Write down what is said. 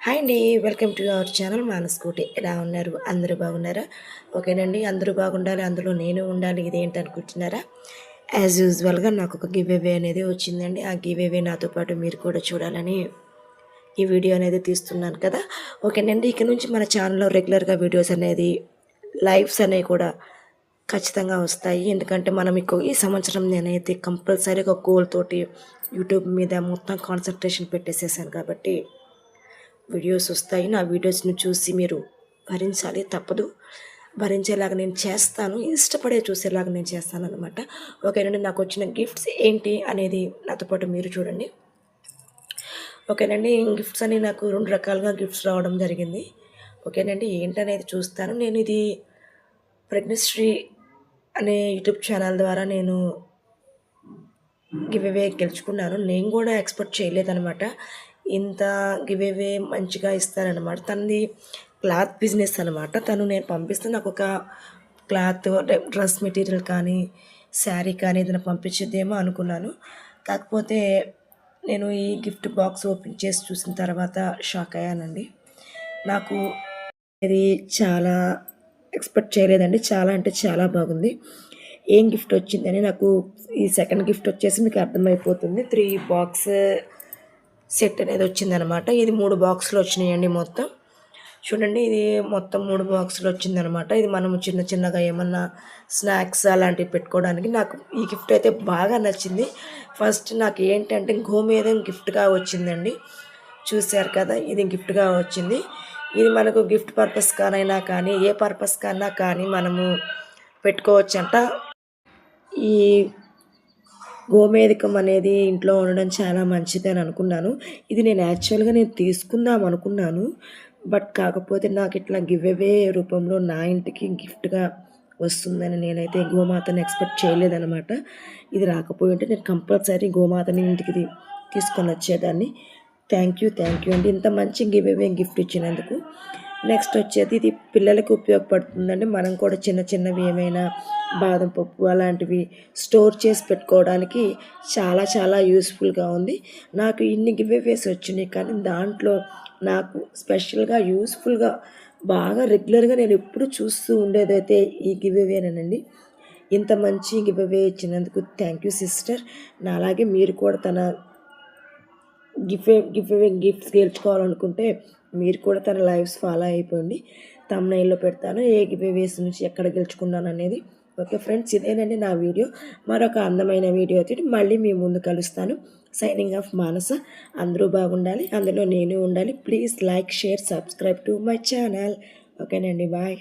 Hi అండి welcome to our channel Manaskoti. ఎలా ఉన్నారు? అందరూ బాగున్నారా? ఓకేనండి అందరూ బాగుండాలి అందులో నేను ఉండాలి ఇదేంటి అనుకుంటున్నారా యాజ్ యూజువల్గా నాకు ఒక గివ్ అవే అనేది వచ్చిందండి. ఆ గివ్ అవే నాతో పాటు మీరు కూడా చూడాలని ఈ వీడియో అనేది తీస్తున్నాను కదా. ఓకేనండి ఇక నుంచి మన ఛానల్లో రెగ్యులర్గా వీడియోస్ అనేది లైవ్స్ అనేవి కూడా ఖచ్చితంగా వస్తాయి. ఎందుకంటే మనం ఇక ఈ సంవత్సరం నేనైతే కంపల్సరీగా ఒక గోల్ తోటి యూట్యూబ్ మీద మొత్తం కాన్సన్ట్రేషన్ పెట్టేసేసాను కాబట్టి వీడియోస్ వస్తాయి నా వీడియోస్ని చూసి మీరు భరించాలి. తప్పదు. భరించేలాగా నేను చేస్తాను. ఇష్టపడే చూసేలాగా నేను చేస్తాను అనమాట ఓకేనండి నాకు వచ్చిన గిఫ్ట్స్ ఏంటి అనేది నాతో పాటు మీరు చూడండి. ఓకేనండి గిఫ్ట్స్ అని నాకు రెండు రకాలుగా గిఫ్ట్స్ రావడం జరిగింది. ఓకేనండి ఏంటనేది చూస్తాను. నేను ఇది ప్రజ్ఞశ్రీ అనే యూట్యూబ్ ఛానల్ ద్వారా నేను గివ్ అవే గెలుచుకున్నాను. నేను కూడా ఎక్స్పెక్ట్ చేయలేదనమాట ఇంత గివేవే మంచిగా ఇస్తారనమాట తనది క్లాత్ బిజినెస్ అనమాట తను నేను పంపిస్తే నాకు ఒక క్లాత్ డ్రెస్ మెటీరియల్ కానీ శారీ కానీ ఏదైనా పంపించేదేమో అనుకున్నాను. కాకపోతే నేను ఈ గిఫ్ట్ బాక్స్ ఓపెన్ చేసి చూసిన తర్వాత షాక్ అయ్యానండి. నాకు ఇది చాలా ఎక్స్పెక్ట్ చేయలేదండి. చాలా అంటే చాలా బాగుంది. ఏం గిఫ్ట్ వచ్చిందని నాకు ఈ సెకండ్ గిఫ్ట్ వచ్చేసి మీకు అర్థమైపోతుంది. త్రీ బాక్స్ సెట్ అనేది వచ్చిందనమాట. ఇది మూడు బాక్సులు వచ్చినాయండి మొత్తం. చూడండి ఇది మొత్తం మూడు బాక్సులు వచ్చిందనమాట. ఇది మనం చిన్న చిన్నగా ఏమన్నా స్నాక్స్ అలాంటివి పెట్టుకోవడానికి నాకు ఈ గిఫ్ట్ అయితే బాగా నచ్చింది. ఫస్ట్ నాకు ఏంటంటే గోమేదం గిఫ్ట్గా వచ్చిందండి. చూశారు కదా ఇది గిఫ్ట్గా వచ్చింది. ఇది మనకు గిఫ్ట్ పర్పస్ కానైనా కానీ ఏ పర్పస్ కన్నా కానీ మనము పెట్టుకోవచ్చంట. ఈ గోమేధికం అనేది ఇంట్లో ఉండడం చాలా మంచిది అని అనుకున్నాను. ఇది నేను యాక్చువల్గా నేను తీసుకుందాం అనుకున్నాను. బట్ కాకపోతే నాకు ఇట్లా గివ్ అవే రూపంలో నా ఇంటికి గిఫ్ట్గా వస్తుందని నేనైతే గోమాతని ఎక్స్పెక్ట్ చేయలేదనమాట ఇది రాకపోయి ఉంటే నేను కంపల్సరీ గోమాతని ఇంటికి తీసుకొని వచ్చేదాన్ని. థ్యాంక్ యూ థ్యాంక్ యూ అండి. ఇంత మంచి గివ్ అవే గిఫ్ట్ ఇచ్చినందుకు. నెక్స్ట్ వచ్చేది ఇది పిల్లలకు ఉపయోగపడుతుందండి. మనం కూడా చిన్న చిన్నవి ఏమైనా బాదం పప్పు అలాంటివి స్టోర్ చేసి పెట్టుకోవడానికి చాలా చాలా యూస్ఫుల్గా ఉంది. నాకు ఇన్ని గివ్వేవేస్ వచ్చినాయి కానీ దాంట్లో నాకు స్పెషల్గా యూస్ఫుల్గా బాగా రెగ్యులర్గా నేను ఎప్పుడు చూస్తూ ఉండేదైతే ఈ గివ్వేవేనండి ఇంత మంచి గివ్వే ఇచ్చినందుకు థ్యాంక్ యూ సిస్టర్ నా అలాగే మీరు కూడా తన గిఫ్ట్ గిఫ్ట్ గిఫ్ట్స్ గెలుచుకోవాలనుకుంటే మీరు కూడా తన లైవ్స్ ఫాలో అయిపోండి. తమ్నైల్లో పెడతాను. ఏ వేస్ నుంచి ఎక్కడ గెలుచుకున్నాను అనేది. ఓకే ఫ్రెండ్స్ ఇదేనండి నా వీడియో. మరొక అందమైన వీడియో తోటి మళ్ళీ మీ ముందు కలుస్తాను. Signing off Manasa. అందరూ బాగుండాలి. అందులో నేను ఉండాలి. Please like share subscribe to my channel ఓకేనండి బాయ్